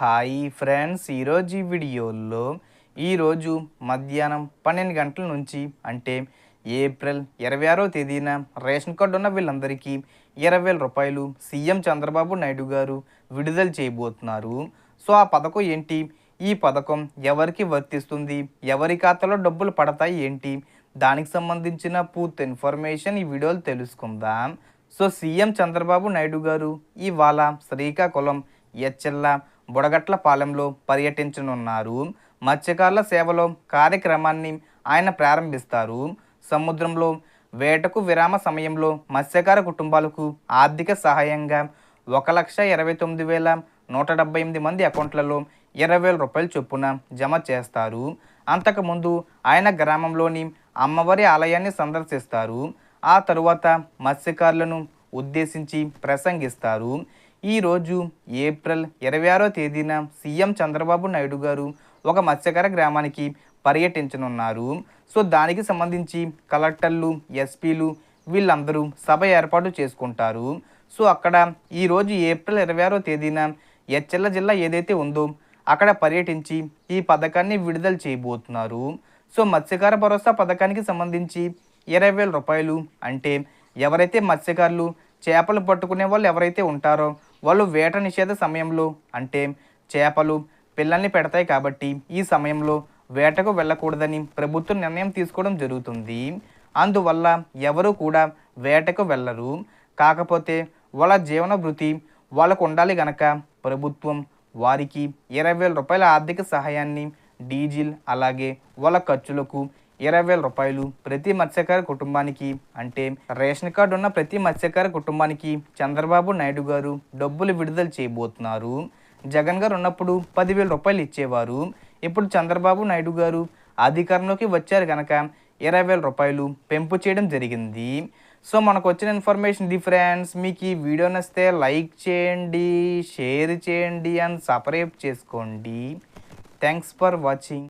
Hi friends ఈరోజు ఈ వీడియోలో ఈరోజు మధ్యాహ్నం పన్నెండు గంటల నుంచి అంటే ఏప్రిల్ ఇరవై ఆరో తేదీన రేషన్ కార్డు ఉన్న వీళ్ళందరికీ ఇరవై వేల రూపాయలు సీఎం చంద్రబాబు నాయుడు గారు విడుదల చేయబోతున్నారు. సో ఆ పథకం ఏంటి? ఈ పథకం ఎవరికి వర్తిస్తుంది? ఎవరి ఖాతాలో డబ్బులు పడతాయి ఏంటి? దానికి సంబంధించిన పూర్తి ఇన్ఫర్మేషన్ ఈ వీడియోలో తెలుసుకుందాం. సో సీఎం చంద్రబాబు నాయుడు గారు ఇవాళ శ్రీకాకుళం ఎచ్చెల్ల బుడగట్ల పాలెంలో పర్యటించనున్నారు. మత్స్యకారుల సేవలో కార్యక్రమాన్ని ఆయన ప్రారంభిస్తారు. సముద్రంలో వేటకు విరామ సమయంలో మత్స్యకార కుటుంబాలకు ఆర్థిక సహాయంగా ఒక లక్ష ఇరవై తొమ్మిది వేల నూట డెబ్బై ఎనిమిది మంది అకౌంట్లలో ఇరవై వేల రూపాయల చొప్పున జమ చేస్తారు. అంతకుముందు ఆయన గ్రామంలోని అమ్మవారి ఆలయాన్ని సందర్శిస్తారు. ఆ తరువాత మత్స్యకారులను ఉద్దేశించి ప్రసంగిస్తారు. ఈరోజు ఏప్రిల్ ఇరవై ఆరో తేదీన సీఎం చంద్రబాబు నాయుడు గారు ఒక మత్స్యకార గ్రామానికి పర్యటించనున్నారు. సో దానికి సంబంధించి కలెక్టర్లు ఎస్పీలు వీళ్ళందరూ సభ ఏర్పాటు చేసుకుంటారు. సో అక్కడ ఈరోజు ఏప్రిల్ ఇరవై ఆరో తేదీన ఎచ్చెల్ల జిల్లా ఏదైతే ఉందో అక్కడ పర్యటించి ఈ పథకాన్ని విడుదల చేయబోతున్నారు. సో మత్స్యకార భరోసా పథకానికి సంబంధించి ఇరవై వేల రూపాయలు అంటే ఎవరైతే మత్స్యకారులు చేపలు పట్టుకునే వాళ్ళు ఎవరైతే ఉంటారో వాళ్ళు వేట నిషేధ సమయంలో అంటే చేపలు పిల్లల్ని పెడతాయి కాబట్టి ఈ సమయంలో వేటకు వెళ్ళకూడదని ప్రభుత్వం నిర్ణయం తీసుకోవడం జరుగుతుంది. అందువల్ల ఎవరు కూడా వేటకు వెళ్ళరు. కాకపోతే వాళ్ళ జీవన వృత్తి వాళ్ళకు ఉండాలి గనక ప్రభుత్వం వారికి ఇరవై వేల రూపాయల ఆర్థిక సహాయాన్ని డీజిల్ అలాగే వాళ్ళ ఖర్చులకు ఇరవై వేల రూపాయలు ప్రతి మత్స్యకార కుటుంబానికి. అంటే రేషన్ కార్డు ఉన్న ప్రతి మత్స్యకార కుటుంబానికి చంద్రబాబు నాయుడు గారు డబ్బులు విడుదల చేయబోతున్నారు. జగన్ గారు ఉన్నప్పుడు పదివేల రూపాయలు ఇచ్చేవారు. ఇప్పుడు చంద్రబాబు నాయుడు గారు అధికారంలోకి వచ్చారు కనుక ఇరవై వేల రూపాయలు పెంపు చేయడం జరిగింది. సో మనకు వచ్చిన ఇన్ఫర్మేషన్ ఇది ఫ్రెండ్స్ మీకు ఈ వీడియో నచ్చితే లైక్ చేయండి షేర్ చేయండి అండ్ సబ్స్క్రైబ్ చేసుకోండి. Thanks for watching.